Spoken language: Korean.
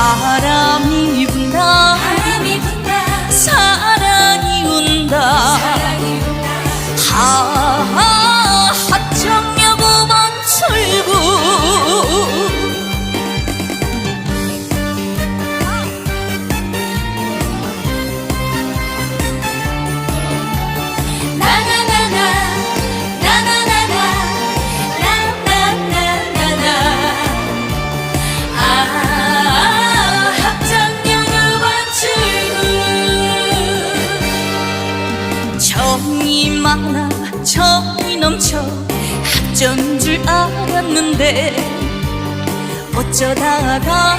ఆరామి ఉన్నా 정이 많아 정이 넘쳐 합점 줄 알았는데 어쩌다가